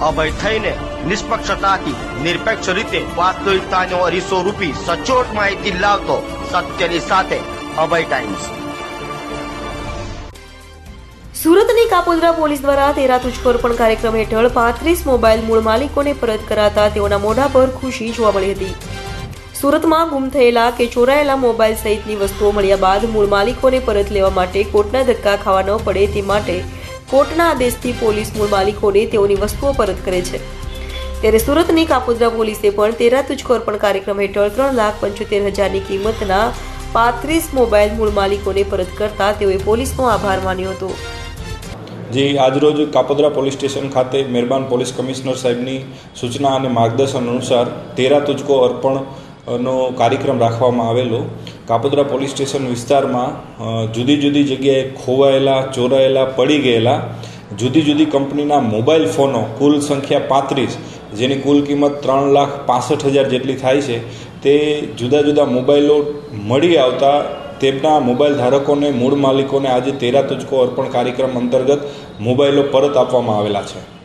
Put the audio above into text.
અભય થઈને નિષ્પક્ષતાથી, નિરપેક્ષ રીતે વાસ્તવિકતાનો અરીસો રૂપી સચોટ માહિતી લાવતો સત્યની સાથે અભય ટાઈમ્સ સુરતની કાપોદરા પોલીસ દ્વારા તેરા તુજકો કાર્યક્રમ હેઠળ પાંત્રીસ મોબાઈલ મૂળ માલિકોને પરત કરાતા તેઓના મોઢા પર ખુશી જોવા મળી હતી. સુરતમાં ગુમ થયેલા કે ચોરાયેલા મોબાઈલ સહિતની વસ્તુઓ મળ્યા બાદ મૂળ માલિકોને પરત લેવા માટે કોર્ટના ધક્કા ખાવા ન પડે તે માટે કોર્ટના આદેશથી પોલીસ મૂળ માલિકોને તેઓની વસ્તુઓ પરત કરે છે. ત્યારે સુરતની કાપોદ્રા પોલીસે પણ તેરા તુજકોર્પણ કાર્યક્રમ હેઠળ ત્રણ લાખ પંચોતેર હજારની કિંમતના પાંત્રીસ મોબાઈલ મૂળ માલિકોને પરત કરતા તેઓએ પોલીસનો આભાર માન્યો હતો. જે, આજરોજ કાપોદ્રા પોલીસ સ્ટેશન ખાતે મહેરબાન પોલીસ કમિશનર સાહેબની સૂચના અને માર્ગદર્શન અનુસાર તેરા તુજકો અર્પણ નો કાર્યક્રમ રાખવામાં આવેલો. કાપોદ્રા પોલીસ સ્ટેશન વિસ્તારમાં જુદી જુદી જગ્યાએ ખોવાયેલા, ચોરાયેલા, પડી ગયેલા, જુદી જુદી કંપનીના મોબાઈલ ફોનો, કુલ સંખ્યા પાંત્રીસ, જેની કુલ કિંમત ત્રણ લાખ પાસઠ હજાર જેટલી થાય છે, તે જુદા જુદા મોબાઈલો મળી આવતા તેમના મોબાઈલ ધારકોને, મૂળ માલિકોને આજે તેરા તુજકો અર્પણ કાર્યક્રમ અંતર્ગત મોબાઈલો પરત આપવામાં આવેલા છે.